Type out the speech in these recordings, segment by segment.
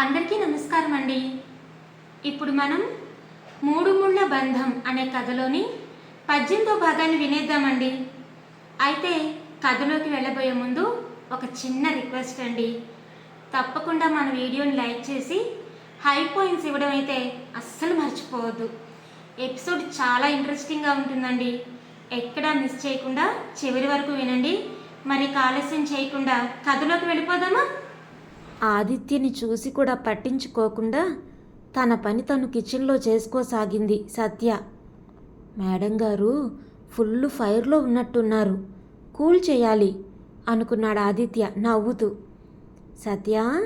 అందరికీ నమస్కారం అండి ఇప్పుడు మనం మూడు ముళ్ళ బంధం అనే కథలోని పద్యంతో భాగాన్ని వినేద్దామండి. అయితే కథలోకి వెళ్ళబోయే ముందు ఒక చిన్న రిక్వెస్ట్ అండి. తప్పకుండా మన వీడియోని లైక్ చేసి హై పాయింట్స్ ఇవ్వడం అయితే అస్సలు మర్చిపోవద్దు. ఎపిసోడ్ చాలా ఇంట్రెస్టింగ్గా ఉంటుందండి. ఎక్కడా మిస్ చేయకుండా చివరి వరకు వినండి. మరి ఆలస్యం చేయకుండా కథలోకి వెళ్ళిపోదామా? ఆదిత్యని చూసి కూడా పట్టించుకోకుండా తన పని తను కిచెన్లో చేసుకోసాగింది సత్య. మేడం గారు ఫుల్ ఫైర్లో ఉన్నట్టున్నారు. కూల్ చేయాలి అనుకున్నాడు ఆదిత్య నవ్వుతూ. సత్య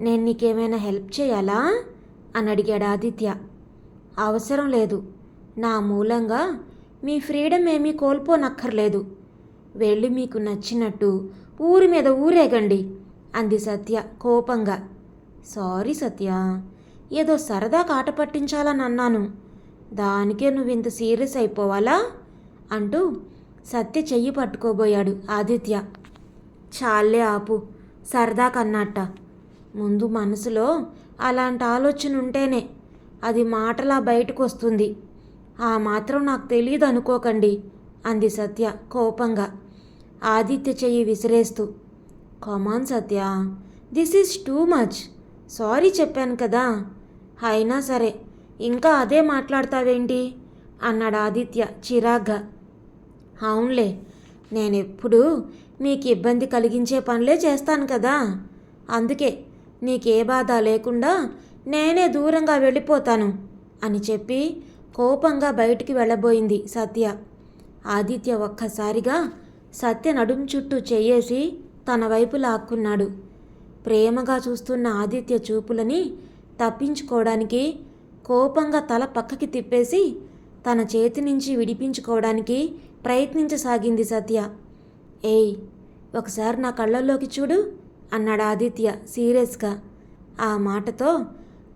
నేను నీకేమైనా హెల్ప్ చేయాలా? అని అడిగాడు ఆదిత్య. అవసరం లేదు. నా మూలంగా మీ ఫ్రీడమ్ ఏమీ కోల్పోనక్కర్లేదు. వెళ్ళి మీకు నచ్చినట్టు ఊరి మీద ఊరేగండి. అంది సత్య కోపంగా. సారీ సత్య ఏదో సరదా కాట పట్టించాలని అన్నాను దానికే నువ్వు ఇంత సీరియస్ అయిపోవాలా? అంటూ సత్య చెయ్యి పట్టుకోబోయాడు ఆదిత్య. చాలే ఆపు సరదా కన్నట్ట. ముందు మనసులో అలాంటి ఆలోచన ఉంటేనే అది మాటలా బయటకు వస్తుంది ఆ మాత్రం నాకు తెలియదు అనుకోకండి అంది సత్య కోపంగా. ఆదిత్య చెయ్యి విసిరేస్తూ. Come on Satya this is too much sorry చెప్పాను కదా. అయినా సరే ఇంకా అదే మాట్లాడతావేంటి? అన్నాడు ఆదిత్య చిరాగ్గా. అవునులే నేనెప్పుడు మీకు ఇబ్బంది కలిగించే పనులే చేస్తాను కదా. అందుకే నీకే బాధ లేకుండా నేనే దూరంగా వెళ్ళిపోతాను అని చెప్పి కోపంగా బయటికి వెళ్ళబోయింది సత్య. ఆదిత్య ఒక్కసారిగా సత్య నడుం చుట్టూ చేయేసి తన వైపు లాక్కున్నాడు. ప్రేమగా చూస్తున్న ఆదిత్య చూపులని తప్పించుకోవడానికి కోపంగా తల పక్కకి తిప్పేసి తన చేతి నుంచి విడిపించుకోవడానికి ప్రయత్నించసాగింది సత్య. ఏయ్ ఒకసారి నా కళ్ళల్లోకి చూడు అన్నాడు ఆదిత్య సీరియస్గా. ఆ మాటతో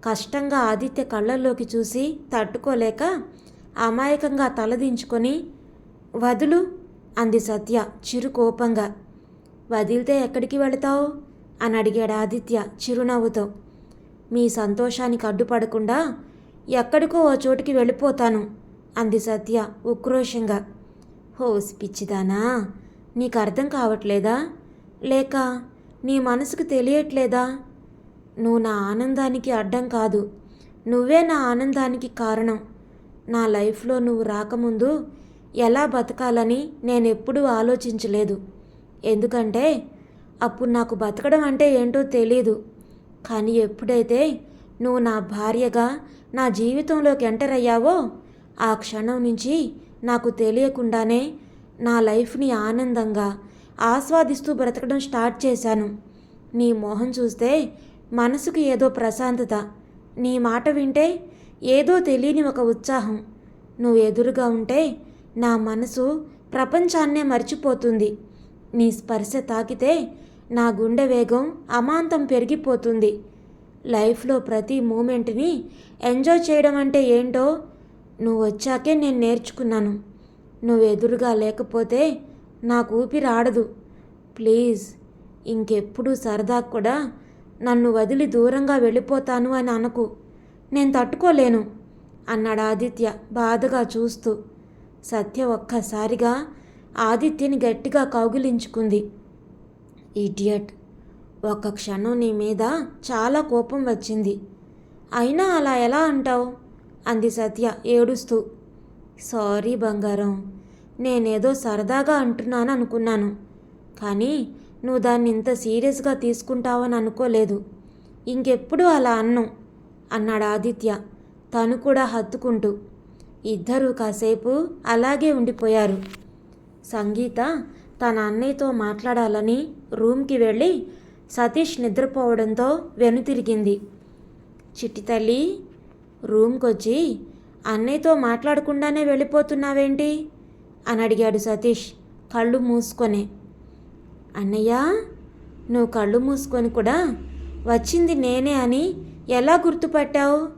కష్టంగా ఆదిత్య కళ్ళల్లోకి చూసి తట్టుకోలేక అమాయకంగా తలదించుకొని వదులు అంది సత్య చిరు కోపంగా. వదిలితే ఎక్కడికి వెళతావు? అని అడిగాడు ఆదిత్య చిరునవ్వుతో. మీ సంతోషానికి అడ్డుపడకుండా ఎక్కడికో ఓ చోటికి వెళ్ళిపోతాను అంది సత్య ఉక్రోషంగా. హోస్ పిచ్చిదానా నీకు అర్థం కావట్లేదా? లేక నీ మనసుకు తెలియట్లేదా? నువ్వు నా ఆనందానికి అడ్డం కాదు నువ్వే నా ఆనందానికి కారణం. నా లైఫ్లో నువ్వు రాకముందు ఎలా బతకాలని నేను ఎప్పుడూ ఆలోచించలేదు. ఎందుకంటే అప్పుడు నాకు బతకడం అంటే ఏంటో తెలియదు కానీ ఎప్పుడైతే నువ్వు నా భార్యగా నా జీవితంలోకి ఎంటర్ అయ్యావో ఆ క్షణం నుంచి నాకు తెలియకుండానే నా లైఫ్ని ఆనందంగా ఆస్వాదిస్తూ బ్రతకడం స్టార్ట్ చేశాను. నీ మొహం చూస్తే మనసుకు ఏదో ప్రశాంతత నీ మాట వింటే ఏదో తెలియని ఒక ఉత్సాహం. నువ్వు ఎదురుగా ఉంటే నా మనసు ప్రపంచాన్నే మర్చిపోతుంది. నీ స్పర్శ తాకితే నా గుండె వేగం అమాంతం పెరిగిపోతుంది. లైఫ్లో ప్రతి మూమెంట్ని ఎంజాయ్ చేయడం అంటే ఏంటో నువ్వు వచ్చాకే నేను నేర్చుకున్నాను. నువ్వు ఎదురుగా లేకపోతే నాకు ఊపిరి ఆడదు. ప్లీజ్ ఇంకెప్పుడు సరదా కూడా నన్ను వదిలి దూరంగా వెళ్ళిపోతాను అని అనకు. నేను తట్టుకోలేను అన్నాడు ఆదిత్య బాధగా చూస్తూ. సత్య ఒక్కసారిగా ఆదిత్యని గట్టిగా కౌగిలించుకుంది. ఇడియట్ ఒక క్షణం నీ మీద చాలా కోపం వచ్చింది. అయినా అలా ఎలా అంటావు? అంది సత్య ఏడుస్తూ. సారీ బంగారం నేనేదో సరదాగా అంటున్నాను అనుకున్నాను కానీ నువ్వు దాన్ని ఇంత సీరియస్గా తీసుకుంటావని అనుకోలేదు. ఇంకెప్పుడు అలా అన్ను అన్నాడు ఆదిత్య. తను కూడా హత్తుకుంటూ. ఇద్దరూ కాసేపు అలాగే ఉండిపోయారు. సంగీత తన అన్నయ్యతో మాట్లాడాలని రూమ్కి వెళ్ళి సతీష్ నిద్రపోవడంతో వెనుతిరిగింది. చిట్టి తల్లి రూమ్కి వచ్చి అన్నయ్యతో మాట్లాడకుండానే వెళ్ళిపోతున్నావేంటి? అని అడిగాడు సతీష్ కళ్ళు మూసుకొని. అన్నయ్య నువ్వు కళ్ళు మూసుకొని కూడా వచ్చింది నేనే అని ఎలా గుర్తుపట్టావు?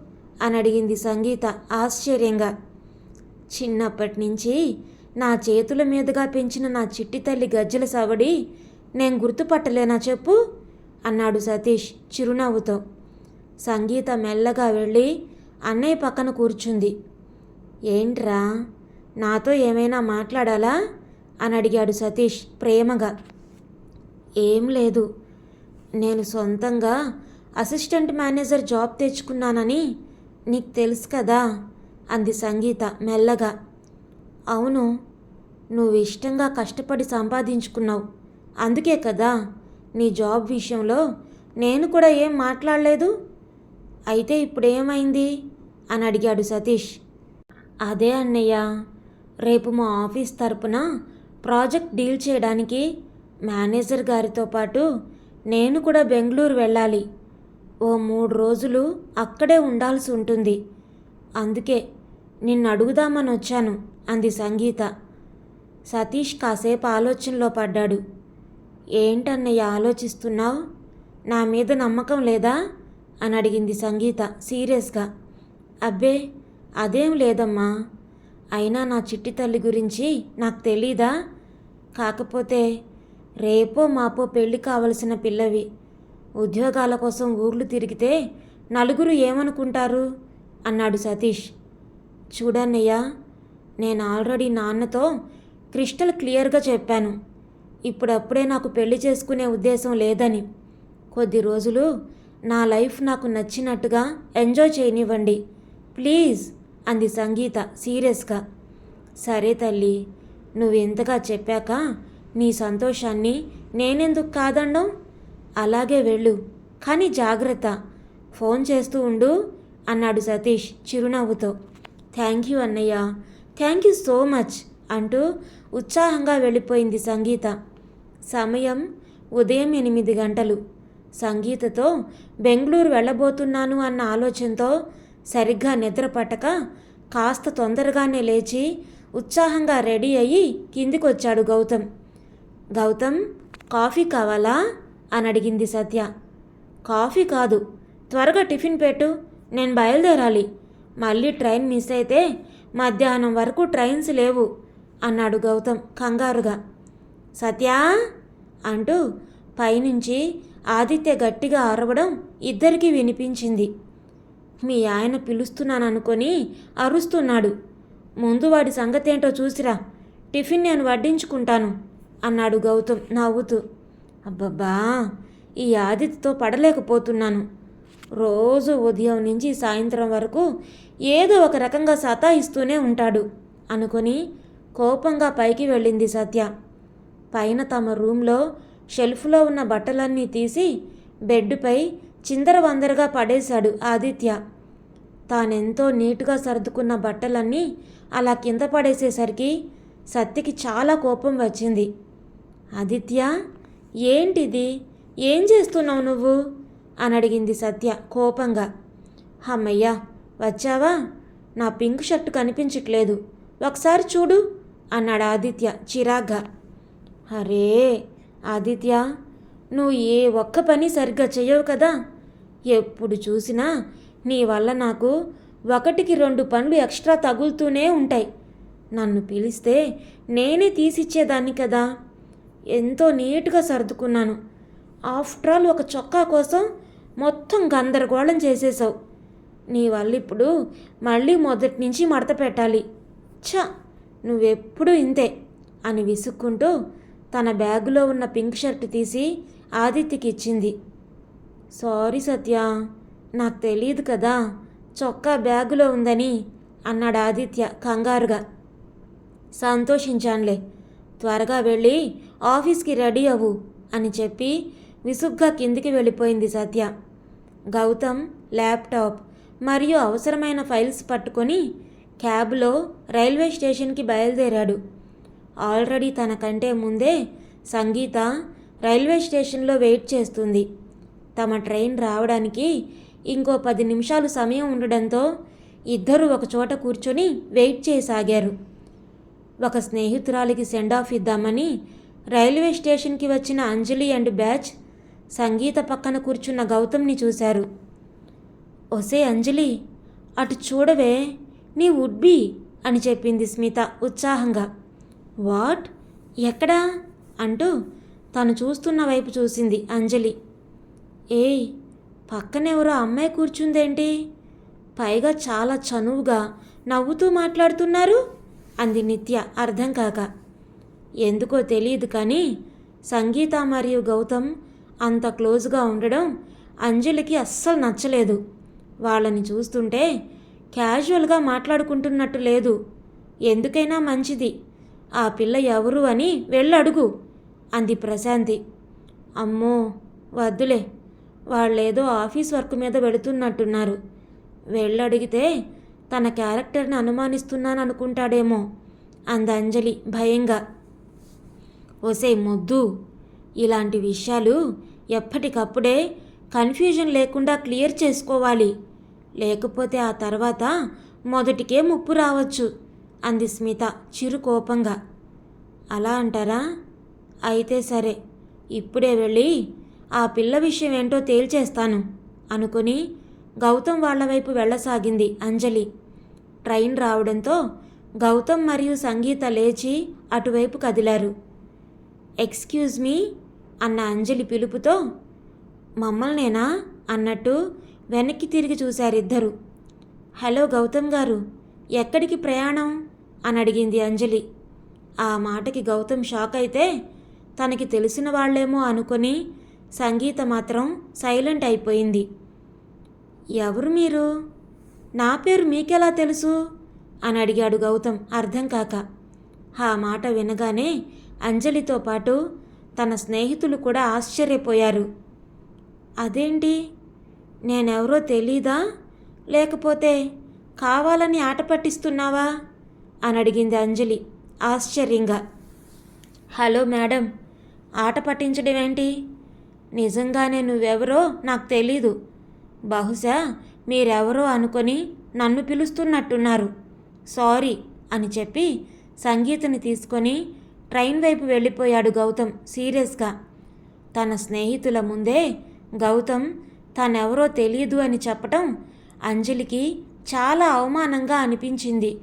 అని అడిగింది సంగీత ఆశ్చర్యంగా. చిన్నప్పటి నుంచి నా చేతుల మీదుగా పెంచిన నా చిట్టి తల్లి గజ్జల సవడి నేను గుర్తుపట్టలేనా చెప్పు? అన్నాడు సతీష్ చిరునవ్వుతో. సంగీత మెల్లగా వెళ్ళి అన్నయ్య పక్కన కూర్చుంది. ఏంట్రా? నాతో ఏమైనా మాట్లాడాలా? అని అడిగాడు సతీష్ ప్రేమగా. ఏం లేదు. నేను సొంతంగా అసిస్టెంట్ మేనేజర్ జాబ్ తెచ్చుకున్నానని నీకు తెలుసు కదా? అంది సంగీత మెల్లగా. అవును నువ్వు ఇష్టంగా కష్టపడి సంపాదించుకున్నావు. అందుకే కదా నీ జాబ్ విషయంలో నేను కూడా ఏం మాట్లాడలేదు? అయితే ఇప్పుడు ఏమైంది అని అడిగాడు సతీష్. అదే అన్నయ్య రేపు మా ఆఫీస్ తరపున ప్రాజెక్ట్ డీల్ చేయడానికి మేనేజర్ గారితో పాటు నేను కూడా బెంగళూరు వెళ్ళాలి. ఓ మూడు రోజులు అక్కడే ఉండాల్సి ఉంటుంది. అందుకే నిన్ను అడుగుదామని వచ్చాను. అంది సంగీత. సతీష్ కాసేపు ఆలోచనలో పడ్డాడు. ఏంటన్నయ్య ఆలోచిస్తున్నావు? నా మీద నమ్మకం లేదా? అని అడిగింది సంగీత సీరియస్గా. అబ్బే అదేం లేదమ్మా. అయినా నా చిట్టి తల్లి గురించి నాకు తెలీదా? కాకపోతే రేపో మాపో పెళ్ళి కావలసిన పిల్లవి. ఉద్యోగాల కోసం ఊర్లు తిరిగితే నలుగురు ఏమనుకుంటారు? అన్నాడు సతీష్. చూడన్నయ్యా నేను ఆల్రెడీ నాన్నతో క్రిస్టల్ క్లియర్గా చెప్పాను. ఇప్పుడప్పుడే నాకు పెళ్ళి చేసుకునే ఉద్దేశం లేదని. కొద్ది రోజులు నా లైఫ్ నాకు నచ్చినట్టుగా ఎంజాయ్ చేయనివ్వండి. ప్లీజ్ అంది సంగీత సీరియస్గా. సరే తల్లి నువ్వు ఎంతగా చెప్పాక నీ సంతోషాన్ని నేనెందుకు కాదండం? అలాగే వెళ్ళు కానీ జాగ్రత్త. ఫోన్ చేస్తూ ఉండు అన్నాడు సతీష్ చిరునవ్వుతో. థ్యాంక్ యూ అన్నయ్య. థ్యాంక్ యూ సో మచ్ అంటూ ఉత్సాహంగా వెళ్ళిపోయింది సంగీత. సమయం ఉదయం ఎనిమిది గంటలు. సంగీతతో బెంగళూరు వెళ్ళబోతున్నాను అన్న ఆలోచనతో సరిగ్గా నిద్ర పట్టక కాస్త తొందరగానే లేచి ఉత్సాహంగా రెడీ అయ్యి కిందికొచ్చాడు గౌతమ్. గౌతమ్ కాఫీ కావాలా? అని అడిగింది సత్య. కాఫీ కాదు. త్వరగా టిఫిన్ పెట్టు. నేను బయలుదేరాలి. మళ్ళీ ట్రైన్ మిస్ అయితే మధ్యాహ్నం వరకు ట్రైన్స్ లేవు అన్నాడు గౌతమ్ కంగారుగా. సత్యా? అంటూ పైనుంచి ఆదిత్య గట్టిగా అరవడం ఇద్దరికీ వినిపించింది. మీ ఆయన పిలుస్తున్నాననుకొని అరుస్తున్నాడు. ముందు వాడి సంగతేంటో చూసిరా టిఫిన్ నేను వడ్డించుకుంటాను అన్నాడు గౌతమ్ నవ్వుతూ. అబ్బబ్బా ఈ ఆదిత్యతో పడలేకపోతున్నాను. రోజు ఉదయం నుంచి సాయంత్రం వరకు ఏదో ఒక రకంగా సతాయిస్తూనే ఉంటాడు. అనుకొని కోపంగా పైకి వెళ్ళింది సత్య. పైన తమ రూమ్లో షెల్ఫ్లో ఉన్న బట్టలన్నీ తీసి బెడ్పై చిందరవందరగా పడేశాడు ఆదిత్య. తానెంతో నీటుగా సర్దుకున్న బట్టలన్నీ అలా కింద పడేసేసరికి సత్యకి చాలా కోపం వచ్చింది. ఆదిత్య ఏంటిది? ఏం చేస్తున్నావు నువ్వు? అని అడిగింది సత్య కోపంగా. అమ్మయ్యా వచ్చావా? నా పింక్ షర్ట్ కనిపించట్లేదు. ఒకసారి చూడు అన్నాడు ఆదిత్య చిరాగ్గా. అరే ఆదిత్య నువ్వు ఏ ఒక్క పని సరిగ్గా చేయవు కదా. ఎప్పుడు చూసినా నీ వల్ల నాకు ఒకటికి రెండు పనులు ఎక్స్ట్రా తగులుతూనే ఉంటాయి. నన్ను పిలిస్తే నేనే తీసిచ్చేదాన్ని కదా. ఎంతో నీట్గా సర్దుకున్నాను. ఆఫ్టర్ ఆల్ ఒక చొక్కా కోసం మొత్తం గందరగోళం చేసేసావు. నీ వల్ల ఇప్పుడు మళ్ళీ మొదటి నుంచి మడత పెట్టాలి. ఛ! నువ్వెప్పుడు ఇంతే అని విసుక్కుంటూ తన బ్యాగులో ఉన్న పింక్ షర్ట్ తీసి ఆదిత్యకి ఇచ్చింది. సారీ సత్య నాకు తెలియదు కదా చొక్కా బ్యాగులో ఉందని అన్నాడు ఆదిత్య కంగారుగా. సంతోషించానులే త్వరగా వెళ్ళి ఆఫీస్కి రెడీ అవ్వు అని చెప్పి విసుగ్గా కిందికి వెళ్ళిపోయింది సత్య. గౌతమ్ ల్యాప్టాప్ మరియు అవసరమైన ఫైల్స్ పట్టుకొని క్యాబ్లో రైల్వే స్టేషన్కి బయలుదేరాడు. ఆల్రెడీ తనకంటే ముందే సంగీత రైల్వే స్టేషన్లో వెయిట్ చేస్తుంది. తమ ట్రైన్ రావడానికి ఇంకో పది నిమిషాలు సమయం ఉండడంతో ఇద్దరు ఒకచోట కూర్చొని వెయిట్ చేయసాగారు. ఒక స్నేహితురాలికి సెండ్ ఆఫ్ ఇద్దామని రైల్వే స్టేషన్కి వచ్చిన అంజలి అండ్ బ్యాచ్ సంగీత పక్కన కూర్చున్న గౌతమ్ని చూశారు. ఒసే అంజలి అటు చూడవే నీ వుడ్బీ అని చెప్పింది స్మిత ఉత్సాహంగా. వాట్? ఎక్కడా? అంటూ తను చూస్తున్న వైపు చూసింది అంజలి. ఏయ్ పక్కనెవరో అమ్మాయి కూర్చుందేంటి? పైగా చాలా చనువుగా నవ్వుతూ మాట్లాడుతున్నారు అంది నిత్య అర్థం కాక. ఎందుకో తెలియదు కానీ సంగీత మరియు గౌతమ్ అంత క్లోజ్గా ఉండడం అంజలికి అస్సలు నచ్చలేదు. వాళ్ళని చూస్తుంటే క్యాజువల్గా మాట్లాడుకుంటున్నట్టు లేదు. ఎందుకైనా మంచిది. ఆ పిల్ల ఎవరు అని వెళ్ళడుగు అంది ప్రశాంతి. అమ్మో వద్దులే. వాళ్ళేదో ఆఫీస్ వర్క్ మీద వెళుతున్నట్టున్నారు. వెళ్ళడిగితే తన క్యారెక్టర్ని అనుమానిస్తున్నాను అనుకుంటాడేమో అంది అంజలి భయంగా. ఒసే మొద్దు ఇలాంటి విషయాలు ఎప్పటికప్పుడే కన్ఫ్యూజన్ లేకుండా క్లియర్ చేసుకోవాలి. లేకపోతే ఆ తర్వాత మొదటికే ముప్పు రావచ్చు అంది స్మిత చిరు కోపంగా. అలా అంటారా? అయితే సరే ఇప్పుడే వెళ్ళి ఆ పిల్ల విషయం ఏంటో తేల్చేస్తాను అనుకుని గౌతమ్ వాళ్ళ వైపు వెళ్ళసాగింది అంజలి. ట్రైన్ రావడంతో గౌతమ్ మరియు సంగీత లేచి అటువైపు కదిలారు. ఎక్స్క్యూజ్ మీ అన్న అంజలి పిలుపుతో మమ్మల్నేనా? అన్నట్టు వెనక్కి తిరిగి చూశారిద్దరు. హలో గౌతమ్ గారు ఎక్కడికి ప్రయాణం? అని అడిగింది అంజలి. ఆ మాటకి గౌతమ్ షాక్ అయితే తనకి తెలిసిన వాళ్ళేమో అనుకొని సంగీత మాత్రం సైలెంట్ అయిపోయింది. ఎవరు మీరు? నా పేరు మీకెలా తెలుసు? అని అడిగాడు గౌతమ్ అర్థం కాక. ఆ మాట వినగానే అంజలితో పాటు తన స్నేహితులు కూడా ఆశ్చర్యపోయారు. అదేంటి? నేనెవరో తెలీదా? లేకపోతే కావాలని ఆట పట్టిస్తున్నావా? అని అడిగింది అంజలి ఆశ్చర్యంగా. హలో మేడం ఆట పట్టించడం ఏంటి నిజంగానే నువ్వెవరో నాకు తెలీదు. బహుశా మీరెవరో అనుకొని నన్ను పిలుస్తున్నట్టున్నారు. సారీ అని చెప్పి సంగీతని తీసుకొని ట్రైన్ వైపు వెళ్ళిపోయాడు గౌతమ్ సీరియస్గా. తన స్నేహితుల ముందే గౌతమ్ తనెవరో తెలియదు అని చెప్పటం అంజలికి చాలా అవమానంగా అనిపించింది.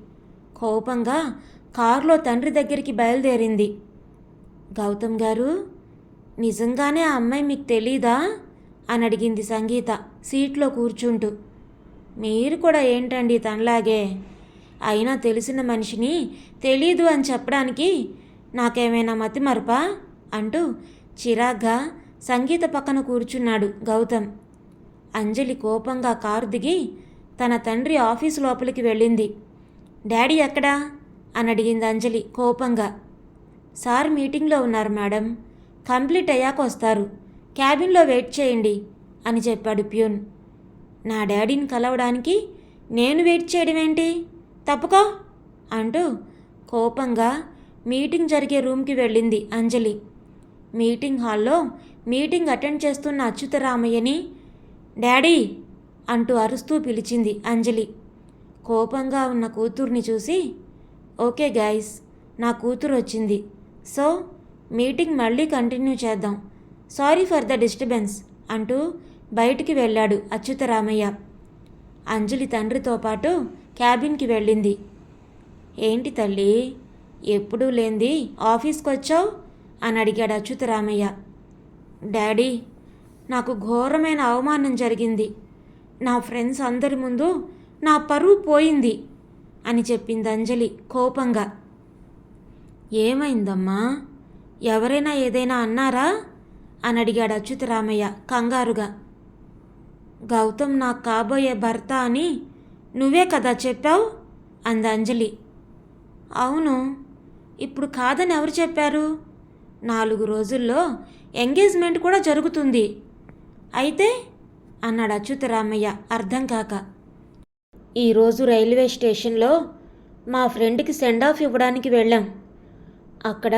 కోపంగా కారులో తండ్రి దగ్గరికి బయలుదేరింది. గౌతమ్ గారు నిజంగానే ఆ అమ్మాయి మీకు తెలీదా? అని అడిగింది సంగీత సీట్లో కూర్చుంటూ. మీరు కూడా ఏంటండి తనలాగే? అయినా తెలిసిన మనిషిని తెలీదు అని చెప్పడానికి నాకేమైనా మతిమరపా? అంటూ చిరాగ్గా సంగీత పక్కన కూర్చున్నాడు గౌతమ్. అంజలి కోపంగా కారు దిగి తన తండ్రి ఆఫీసు లోపలికి వెళ్ళింది. డాడీ ఎక్కడా? అని అడిగింది అంజలి కోపంగా. సార్ మీటింగ్లో ఉన్నారు మేడం. కంప్లీట్ అయ్యాక వస్తారు. క్యాబిన్లో వెయిట్ చేయండి అని చెప్పాడు ప్యూన్. నా డాడీని కలవడానికి నేను వెయిట్ చేయడం ఏంటి? తప్పుకో అంటూ కోపంగా మీటింగ్ జరిగే రూమ్కి వెళ్ళింది అంజలి. మీటింగ్ హాల్లో మీటింగ్ అటెండ్ చేస్తున్న అచ్యుతరామయ్యని డాడీ అంటూ అరుస్తూ పిలిచింది అంజలి. కోపంగా ఉన్న కూతుర్ని చూసి ఓకే గైస్ నా కూతురు వచ్చింది. సో మీటింగ్ మళ్ళీ కంటిన్యూ చేద్దాం. సారీ ఫర్ ద డిస్టర్బెన్స్ అంటూ బయటికి వెళ్ళాడు అచ్యుతరామయ్య అంజలి తండ్రితో పాటు క్యాబిన్కి వెళ్ళింది. ఏంటి తల్లి ఎప్పుడూ లేంది ఆఫీస్కి వచ్చావు అని అడిగాడు అచ్యుతరామయ్య డాడీ నాకు ఘోరమైన అవమానం జరిగింది. నా ఫ్రెండ్స్ అందరి ముందు నా పరువు పోయింది అని చెప్పింది అంజలి కోపంగా. ఏమైందమ్మా? ఎవరైనా ఏదైనా అన్నారా? అని అడిగాడు అచ్యుతరామయ్య కంగారుగా. గౌతమ్ నాకు కాబోయే భర్త అని నువ్వే కదా చెప్పావు? అంది అంజలి. అవును. ఇప్పుడు కాదని ఎవరు చెప్పారు? నాలుగు రోజుల్లో ఎంగేజ్మెంట్ కూడా జరుగుతుంది. అయితే అన్నాడు అచ్యుతరామయ్య అర్థం కాక. ఈరోజు రైల్వే స్టేషన్లో మా ఫ్రెండ్కి సెండ్ ఆఫ్ ఇవ్వడానికి వెళ్ళాం. అక్కడ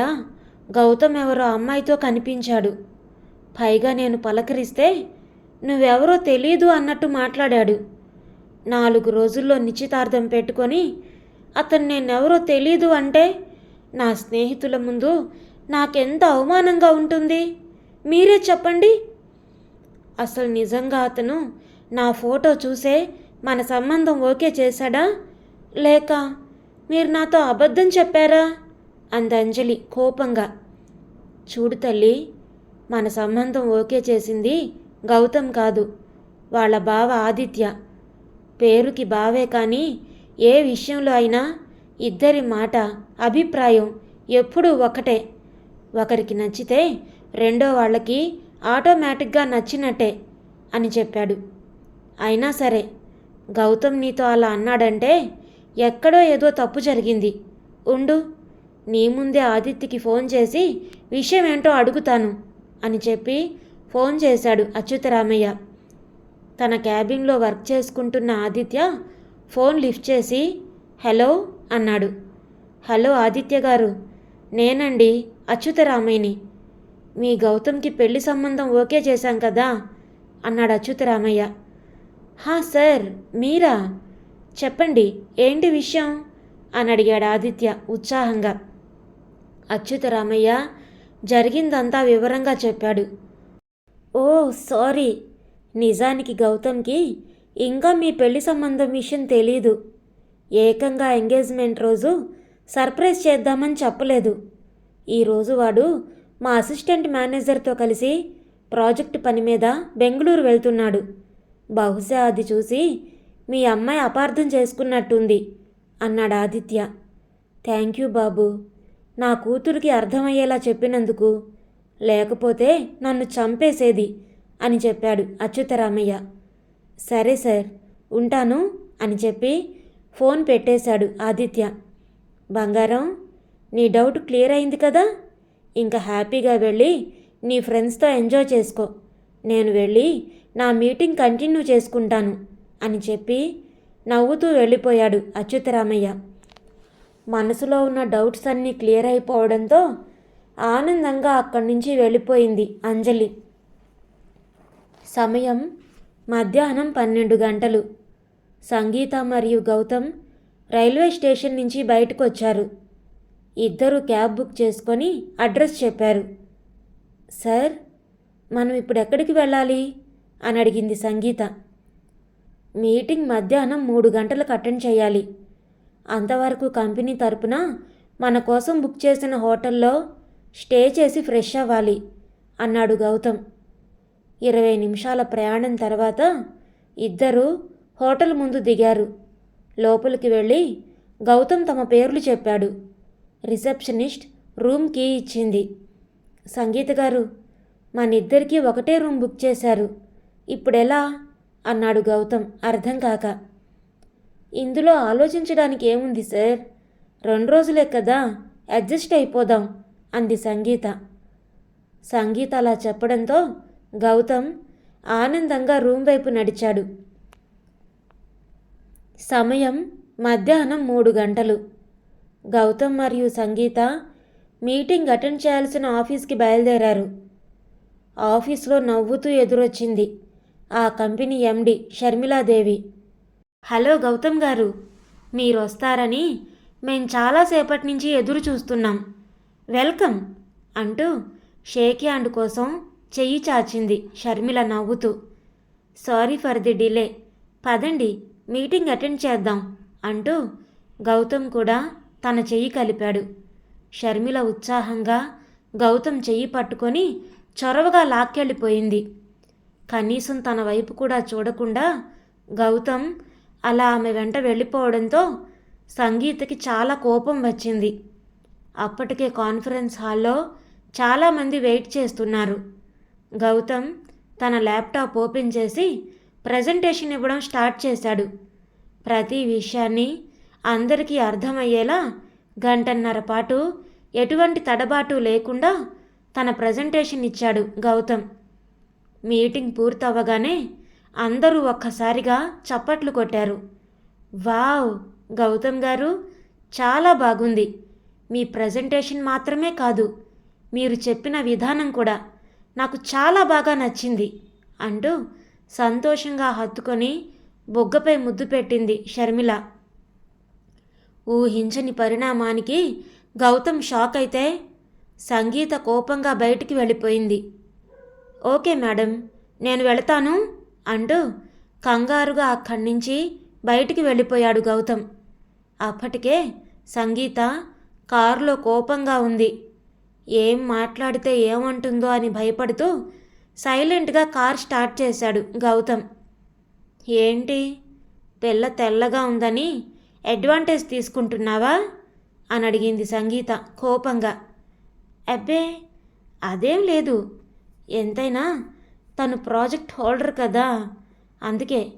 గౌతమ్ ఎవరో అమ్మాయితో కనిపించాడు. పైగా నేను పలకరిస్తే నువ్వెవరో తెలియదు అన్నట్టు మాట్లాడాడు. నాలుగు రోజుల్లో నిశ్చితార్థం పెట్టుకొని అతను నేనెవరో తెలీదు అంటే నా స్నేహితుల ముందు నాకెంత అవమానంగా ఉంటుంది? మీరే చెప్పండి. అసలు నిజంగా అతను నా ఫోటో చూసే మన సంబంధం ఓకే చేశాడా? లేక మీరు నాతో అబద్ధం చెప్పారా? అంది అంజలి కోపంగా. చూడు తల్లి మన సంబంధం ఓకే చేసింది గౌతమ్ కాదు వాళ్ళ బావ ఆదిత్య. పేరుకి బావే కానీ ఏ విషయంలో అయినా ఇద్దరి మాట అభిప్రాయం ఎప్పుడూ ఒకటే. ఒకరికి నచ్చితే రెండో వాళ్ళకి ఆటోమేటిక్గా నచ్చినట్టే అని చెప్పాడు. అయినా సరే గౌతమ్ నీతో అలా అన్నాడంటే ఎక్కడో ఏదో తప్పు జరిగింది. ఉండు నీ ముందే ఆదిత్యకి ఫోన్ చేసి విషయం ఏంటో అడుగుతాను అని చెప్పి ఫోన్ చేశాడు అచ్యుతరామయ్య తన క్యాబిన్లో వర్క్ చేసుకుంటున్న ఆదిత్య ఫోన్ లిఫ్ట్ చేసి హలో అన్నాడు. హలో ఆదిత్య గారు నేనండి అచ్యుతరామయ్యని మీ గౌతమ్కి పెళ్ళి సంబంధం ఓకే చేశాం కదా? అన్నాడు అచ్యుతరామయ్య హా సార్ మీరా? చెప్పండి ఏంటి విషయం? అని అడిగాడు ఆదిత్య ఉత్సాహంగా. అచ్యుతరామయ్య జరిగిందంతా వివరంగా చెప్పాడు. Oh sorry. నిజానికి గౌతమ్కి ఇంకా మీ పెళ్ళి సంబంధం విషయం తెలీదు. ఏకంగా ఎంగేజ్మెంట్ రోజు సర్ప్రైజ్ చేద్దామని చెప్పలేదు. ఈరోజు వాడు మా అసిస్టెంట్ మేనేజర్తో కలిసి ప్రాజెక్ట్ పని మీద బెంగళూరు వెళ్తున్నాడు. బహుశా అది చూసి మీ అమ్మాయి అపార్థం చేసుకున్నట్టుంది అన్నాడు ఆదిత్య. థ్యాంక్ యూ బాబు. నా కూతురికి అర్థమయ్యేలా చెప్పినందుకు లేకపోతే నన్ను చంపేసేది అని చెప్పాడు అచ్యుతరామయ్య. సరే సార్ ఉంటాను అని చెప్పి ఫోన్ పెట్టేశాడు ఆదిత్య. బంగారం నీ డౌట్ క్లియర్ అయింది కదా? ఇంకా హ్యాపీగా వెళ్ళి నీ ఫ్రెండ్స్తో ఎంజాయ్ చేసుకో. నేను వెళ్ళి నా మీటింగ్ కంటిన్యూ చేసుకుంటాను అని చెప్పి నవ్వుతూ వెళ్ళిపోయాడు అచ్యుతరామయ్య మనసులో ఉన్న డౌట్స్ అన్నీ క్లియర్ అయిపోవడంతో ఆనందంగా అక్కడి నుంచి వెళ్ళిపోయింది అంజలి. సమయం మధ్యాహ్నం పన్నెండు గంటలు. సంగీత మరియు గౌతమ్ రైల్వే స్టేషన్ నుంచి బయటకు వచ్చారు ఇద్దరు క్యాబ్ బుక్ చేసుకొని అడ్రస్ చెప్పారు. సార్ మనం ఇప్పుడు ఎక్కడికి వెళ్ళాలి? అని అడిగింది సంగీత. మీటింగ్ మధ్యాహ్నం మూడు గంటలకు అటెండ్ చేయాలి. అంతవరకు కంపెనీ తరపున మన కోసం బుక్ చేసిన హోటల్లో స్టే చేసి ఫ్రెష్ అవ్వాలి అన్నాడు గౌతమ్. ఇరవై నిమిషాల ప్రయాణం తర్వాత ఇద్దరు హోటల్ ముందు దిగారు. లోపలికి వెళ్ళి గౌతమ్ తమ పేర్లు చెప్పాడు. రిసెప్షనిస్ట్ రూమ్ కీ ఇచ్చింది. సంగీత గారు మనిద్దరికీ ఒకటే రూమ్ బుక్ చేశారు. ఇప్పుడెలా? అన్నాడు గౌతమ్ అర్థం కాక. ఇందులో ఆలోచించడానికి ఏముంది సార్? రెండు రోజులే కదా అడ్జస్ట్ అయిపోదాం అంది సంగీత. సంగీత అలా చెప్పడంతో గౌతమ్ ఆనందంగా రూమ్ వైపు నడిచాడు. సమయం మధ్యాహ్నం మూడు గంటలు. గౌతమ్ మరియు సంగీత మీటింగ్ అటెండ్ చేయాల్సిన ఆఫీస్కి బయలుదేరారు. ఆఫీస్లో నవ్వుతూ ఎదురొచ్చింది ఆ company MD Sharmiladevi. Hello Gautam garu మీరు వస్తారని మేం చాలాసేపటి నుంచి ఎదురు చూస్తున్నాం. వెల్కమ్ అంటూ షేక్ హ్యాండ్ కోసం చెయ్యి చాచింది షర్మిల నవ్వుతూ. Sorry for the delay. పదండి మీటింగ్ అటెండ్ చేద్దాం అంటూ గౌతమ్ కూడా తన చెయ్యి కలిపాడు. షర్మిల ఉత్సాహంగా గౌతమ్ చెయ్యి పట్టుకొని చొరవగా లాక్కెళ్ళిపోయింది. కనీసం తన వైపు కూడా చూడకుండా గౌతమ్ అలా ఆమె వెంట వెళ్ళిపోవడంతో సంగీతకి చాలా కోపం వచ్చింది. అప్పటికే కాన్ఫరెన్స్ హాల్లో చాలామంది వెయిట్ చేస్తున్నారు. గౌతమ్ తన ల్యాప్టాప్ ఓపెన్ చేసి ప్రజెంటేషన్ ఇవ్వడం స్టార్ట్ చేశాడు. ప్రతి విషయాన్ని అందరికీ అర్థమయ్యేలా గంటన్నర పాటు ఎటువంటి తడబాటు లేకుండా తన ప్రజెంటేషన్ ఇచ్చాడు గౌతమ్. మీటింగ్ పూర్తవ్వగానే అందరూ ఒక్కసారిగా చప్పట్లు కొట్టారు. వావ్ గౌతమ్ గారు చాలా బాగుంది. మీ ప్రజెంటేషన్ మాత్రమే కాదు మీరు చెప్పిన విధానం కూడా నాకు చాలా బాగా నచ్చింది అంటూ సంతోషంగా హత్తుకొని బొగ్గపై ముద్దు పెట్టింది షర్మిల. ఊహించని పరిణామానికి గౌతమ్ షాక్ అయితే సంగీత కోపంగా బయటికి వెళ్ళిపోయింది. ఓకే మేడం నేను వెళతాను అంటూ కంగారుగా అక్కడి నుంచి బయటికి వెళ్ళిపోయాడు గౌతమ్. అప్పటికే సంగీత కారులో కోపంగా ఉంది. ఏం మాట్లాడితే ఏమంటుందో అని భయపడుతూ సైలెంట్గా కార్ స్టార్ట్ చేశాడు గౌతమ్. ఏంటి? పిల్ల తెల్లగా ఉందని అడ్వాంటేజ్ తీసుకుంటున్నావా? అని అడిగింది సంగీత కోపంగా. అబ్బే అదేం లేదు. ఎంతైనా తను ప్రాజెక్ట్ హోల్డర్ కదా. అందుకే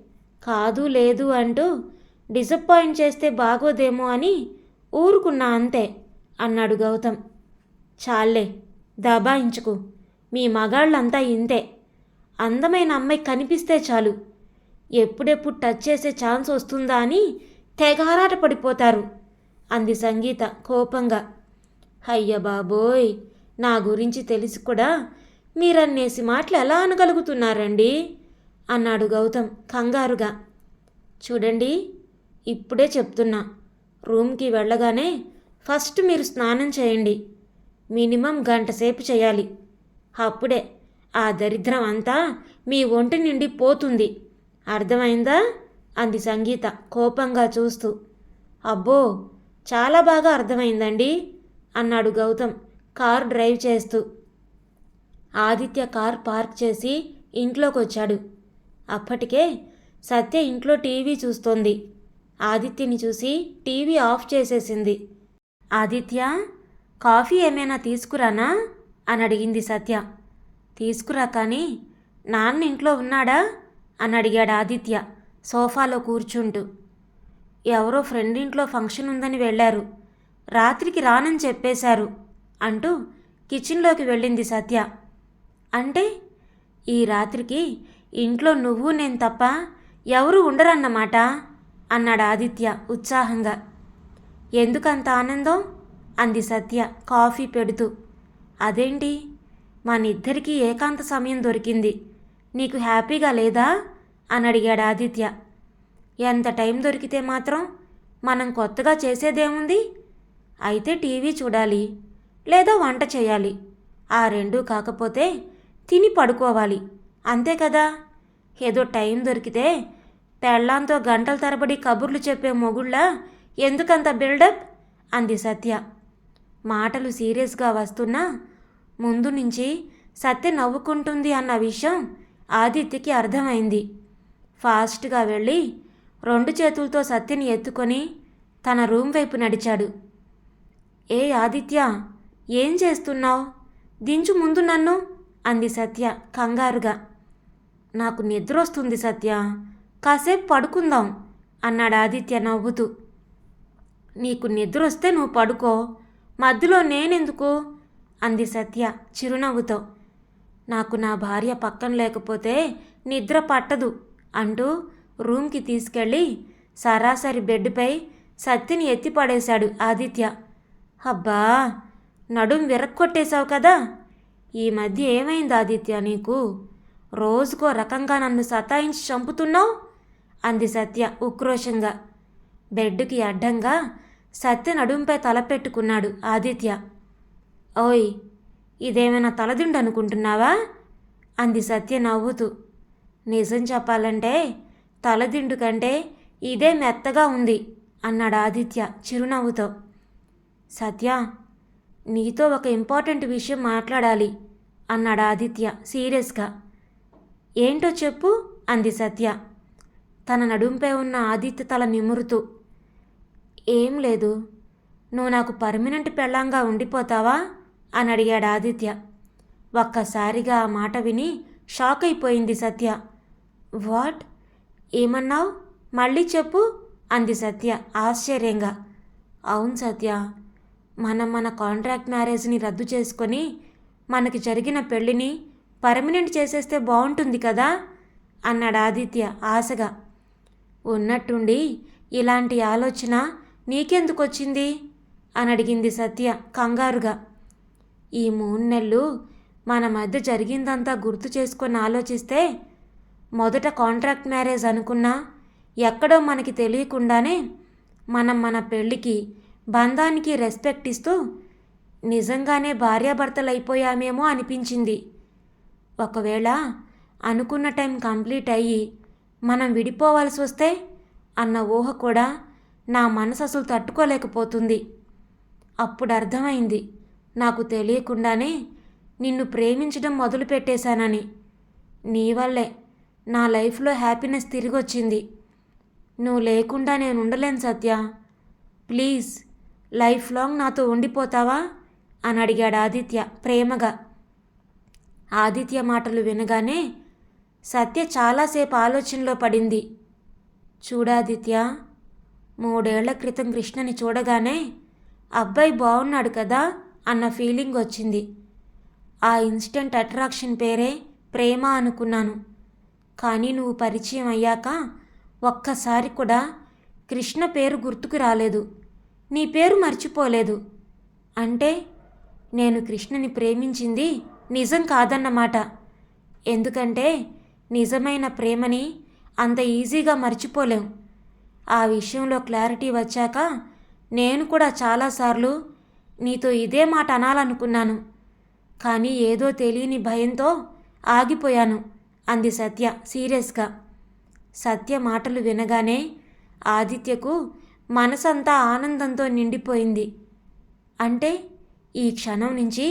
కాదు లేదు అంటూ డిసప్పాయింట్ చేస్తే బాగోదేమో అని ఊరుకున్నా అంతే అన్నాడు గౌతమ్. చాలే దబాయించుకు. మీ మగాళ్ళంతా ఇంతే. అందమైన అమ్మాయి కనిపిస్తే చాలు. ఎప్పుడెప్పుడు టచ్ చేసే ఛాన్స్ వస్తుందా అని తెగారాట పడిపోతారు అంది సంగీత కోపంగా. అయ్య బాబోయ్ నా గురించి తెలిసి కూడా మీరన్నేసి మాటలు ఎలా అనగలుగుతున్నారండి? అన్నాడు గౌతమ్ కంగారుగా. చూడండి ఇప్పుడే చెప్తున్నా. రూమ్కి వెళ్ళగానే ఫస్ట్ మీరు స్నానం చేయండి. మినిమం గంట సేపు చేయాలి. అప్పుడే ఆ దరిద్రం అంతా మీ ఒంటి నుండి పోతుంది. అర్థమైందా? అంది సంగీత కోపంగా చూస్తూ. అబ్బో చాలా బాగా అర్థమైందండి అన్నాడు గౌతమ్ కార్ డ్రైవ్ చేస్తూ. ఆదిత్య కార్ పార్క్ చేసి ఇంట్లోకి వచ్చాడు అప్పటికే సత్య ఇంట్లో టీవీ చూస్తోంది. ఆదిత్యని చూసి టీవీ ఆఫ్ చేసేసింది. ఆదిత్య కాఫీ ఏమైనా తీసుకురానా? అని అడిగింది సత్య. తీసుకురా కానీ నాన్న ఇంట్లో ఉన్నాడా? అని అడిగాడు ఆదిత్య. సోఫాలో కూర్చుంటూ. ఎవరో ఫ్రెండ్ ఇంట్లో ఫంక్షన్ ఉందని వెళ్ళారు. రాత్రికి రానని చెప్పేశారు అంటూ కిచెన్లోకి వెళ్ళింది సత్య. అంటే ఈ రాత్రికి ఇంట్లో నువ్వు నేను తప్ప ఎవరు ఉండరన్నమాట అన్నాడు ఆదిత్య ఉత్సాహంగా. ఎందుకంత ఆనందం? అంది సత్య కాఫీ పెడుతూ. అదేంటి? మనిద్దరికీ ఏకాంత సమయం దొరికింది. నీకు హ్యాపీగా లేదా? అని అడిగాడు ఆదిత్య. ఎంత టైం దొరికితే మాత్రం మనం కొత్తగా చేసేదేముంది? అయితే టీవీ చూడాలి లేదా వంట చేయాలి. ఆ రెండూ కాకపోతే తిని పడుకోవాలి. అంతే కదా? ఏదో టైం దొరికితే పెళ్ళాంతో గంటల తరబడి కబుర్లు చెప్పే మొగుళ్ళ ఎందుకంత బిల్డప్? అంది సత్య. మాటలు సీరియస్గా వస్తున్నా ముందు నుంచి సత్య నవ్వుకుంటుంది అన్న విషయం ఆదిత్యకి అర్థమైంది. ఫాస్ట్గా వెళ్ళి రెండు చేతులతో సత్యని ఎత్తుకొని తన రూమ్ వైపు నడిచాడు. ఏ ఆదిత్య ఏం చేస్తున్నావు? దించు ముందు నన్ను అంది సత్య కంగారుగా. నాకు నిద్ర వస్తుంది సత్య కాసేపు పడుకుందాం అన్నాడు ఆదిత్య నవ్వుతూ. నీకు నిద్ర వస్తే నువ్వు పడుకో మధ్యలో నేనెందుకు? అంది సత్య చిరునవ్వుతో. నాకు నా భార్య పక్కన లేకపోతే నిద్ర పట్టదు అంటూ రూమ్కి తీసుకెళ్ళి సరాసరి బెడ్పై సత్యని ఎత్తిపడేశాడు ఆదిత్య. అబ్బా నడుం విరక్కొట్టేశావు కదా. ఈ మధ్య ఏమైంది ఆదిత్య నీకు? రోజుకో రకంగా నన్ను సతాయించి చంపుతున్నావు? అంది సత్య ఉక్రోషంగా. బెడ్కి అడ్డంగా సత్య నడుంపై తలపెట్టుకున్నాడు ఆదిత్య. ఓయ్ ఇదేమైనా తలదిండు అనుకుంటున్నావా అంది సత్య నవ్వుతూ. నిజం చెప్పాలంటే తలదిండు కంటే ఇదే మెత్తగా ఉంది అన్నాడు ఆదిత్య చిరునవ్వుతో. సత్య నీతో ఒక ఇంపార్టెంట్ విషయం మాట్లాడాలి అన్నాడు ఆదిత్య సీరియస్గా. ఏంటో చెప్పు అంది సత్య. తన నడుంపై ఉన్న ఆదిత్య తల నిమురుతూ ఏం లేదు నువ్వు నాకు పర్మనెంట్ పెళ్ళంగా ఉండిపోతావా అని అడిగాడు ఆదిత్య. ఒక్కసారిగా ఆ మాట విని షాక్ అయిపోయింది సత్య. వాట్? ఏమన్నావు? మళ్ళీ చెప్పు అంది సత్య ఆశ్చర్యంగా. అవును సత్య మనం మన కాంట్రాక్ట్ మ్యారేజ్ని రద్దు చేసుకొని మనకి జరిగిన పెళ్ళిని పర్మనెంట్ చేసేస్తే బాగుంటుంది కదా? అన్నాడు ఆదిత్య ఆశగా. ఉన్నట్టుండి ఇలాంటి ఆలోచన నీకెందుకు వచ్చింది? అని అడిగింది సత్య కంగారుగా. ఈ మూడు నెలలు మన మధ్య జరిగిందంతా గుర్తు చేసుకొని ఆలోచిస్తే మొదట కాంట్రాక్ట్ మ్యారేజ్ అనుకున్నా ఎక్కడో మనకి తెలియకుండానే మనం మన పెళ్ళికి బంధానికి రెస్పెక్ట్ ఇస్తూ నిజంగానే భార్యాభర్తలు అయిపోయామేమో అనిపించింది. ఒకవేళ అనుకున్న టైం కంప్లీట్ అయ్యి మనం విడిపోవాల్సి వస్తే అన్న ఊహ కూడా నా మనసు అసలు తట్టుకోలేకపోతుంది. అప్పుడు అర్థమైంది నాకు తెలియకుండానే నిన్ను ప్రేమించడం మొదలుపెట్టేశానని. నీ వల్లే. నా లైఫ్లో హ్యాపీనెస్ తిరిగి వచ్చింది నువ్వు లేకుండా నేను ఉండలేను సత్య. ప్లీజ్ లైఫ్ లాంగ్ నాతో ఉండిపోతావా? అని అడిగాడు ఆదిత్య ప్రేమగా. ఆదిత్య మాటలు వినగానే సత్య చాలాసేపు ఆలోచనలో పడింది. చూడాదిత్య మూడేళ్ళ క్రితం కృష్ణని చూడగానే అబ్బాయి బాగున్నాడు కదా అన్న ఫీలింగ్ వచ్చింది. ఆ ఇన్స్టెంట్ అట్రాక్షన్ పేరే ప్రేమ అనుకున్నాను. కానీ నువ్వు పరిచయం అయ్యాక ఒక్కసారి కూడా కృష్ణ పేరు గుర్తుకు రాలేదు. నీ పేరు మర్చిపోలేదు. అంటే నేను కృష్ణని ప్రేమించింది నిజం కాదన్నమాట. ఎందుకంటే నిజమైన ప్రేమని అంత ఈజీగా మర్చిపోలేం. ఆ విషయంలో క్లారిటీ వచ్చాక నేను కూడా చాలాసార్లు నీతో ఇదే మాట అనాలనుకున్నాను. కానీ ఏదో తెలియని భయంతో ఆగిపోయాను. అంది సత్య సీరియస్గా. సత్య మాటలు వినగానే ఆదిత్యకు మనసంతా ఆనందంతో నిండిపోయింది. అంటే ఈ క్షణం నుంచి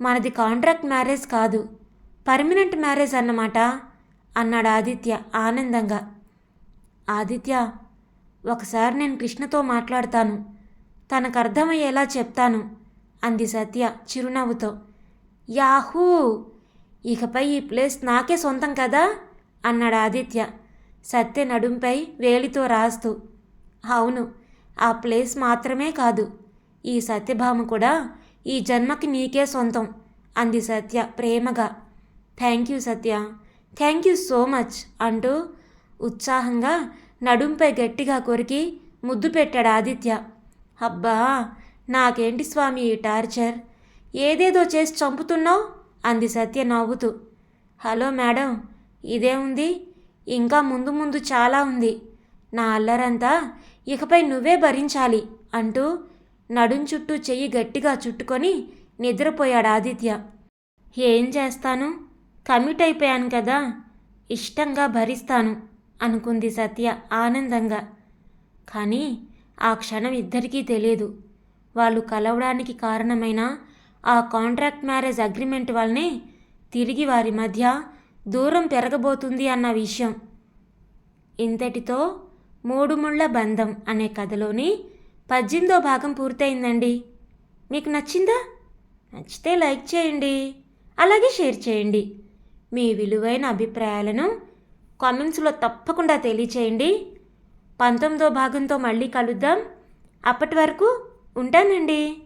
మనది కాంట్రాక్ట్ మ్యారేజ్ కాదు పర్మనెంట్ మ్యారేజ్ అన్నమాట అన్నాడు ఆదిత్య ఆనందంగా. ఆదిత్య ఒకసారి నేను కృష్ణతో మాట్లాడతాను తనకు అర్థమయ్యేలా చెప్తాను అంది సత్య చిరునవ్వుతో. యాహూ! ఇకపై ఈ ప్లేస్ నాకే సొంతం కదా? అన్నాడు ఆదిత్య. సత్య నడుంపై వేలితో రాస్తూ. అవును ఆ ప్లేస్ మాత్రమే కాదు. ఈ సత్యభామ కూడా ఈ జన్మకి నీకే సొంతం అంది సత్య ప్రేమగా. Thank you Satya. Thank you so much అంటూ ఉత్సాహంగా నడుంపై గట్టిగా కొరికి ముద్దు పెట్టాడు ఆదిత్య. అబ్బా నాకేంటి స్వామి ఈ టార్చర్? ఏదేదో చేసి చంపుతున్నావు? అంది సత్య నవ్వుతూ. హలో మేడం ఇదే ఉంది? ఇంకా ముందు ముందు చాలా ఉంది. నా అల్లరంతా ఇకపై నువ్వే భరించాలి అంటూ నడుం చుట్టూ చెయ్యి గట్టిగా చుట్టుకొని నిద్రపోయాడు ఆదిత్య. ఏం చేస్తాను? కమిట్ అయిపోయాను కదా ఇష్టంగా భరిస్తాను అనుకుంది సత్య ఆనందంగా. కానీ ఆ క్షణం ఇద్దరికీ తెలియదు వాళ్ళు కలవడానికి కారణమైన ఆ కాంట్రాక్ట్ మ్యారేజ్ అగ్రిమెంట్ వల్లనే తిరిగి వారి మధ్య దూరం పెరగబోతుంది అన్న విషయం. ఇంతటితో మూడు ముళ్ళ బంధం అనే కథలోని పద్దెనిమిదో భాగం పూర్తయిందండి. మీకు నచ్చిందా? నచ్చితే లైక్ చేయండి. అలాగే షేర్ చేయండి. మీ విలువైన అభిప్రాయాలను కామెంట్స్లో తప్పకుండా తెలియచేయండి. పంతొమ్మిదో భాగంతో మళ్ళీ కలుద్దాం. అప్పటి వరకు ఉంటానండి.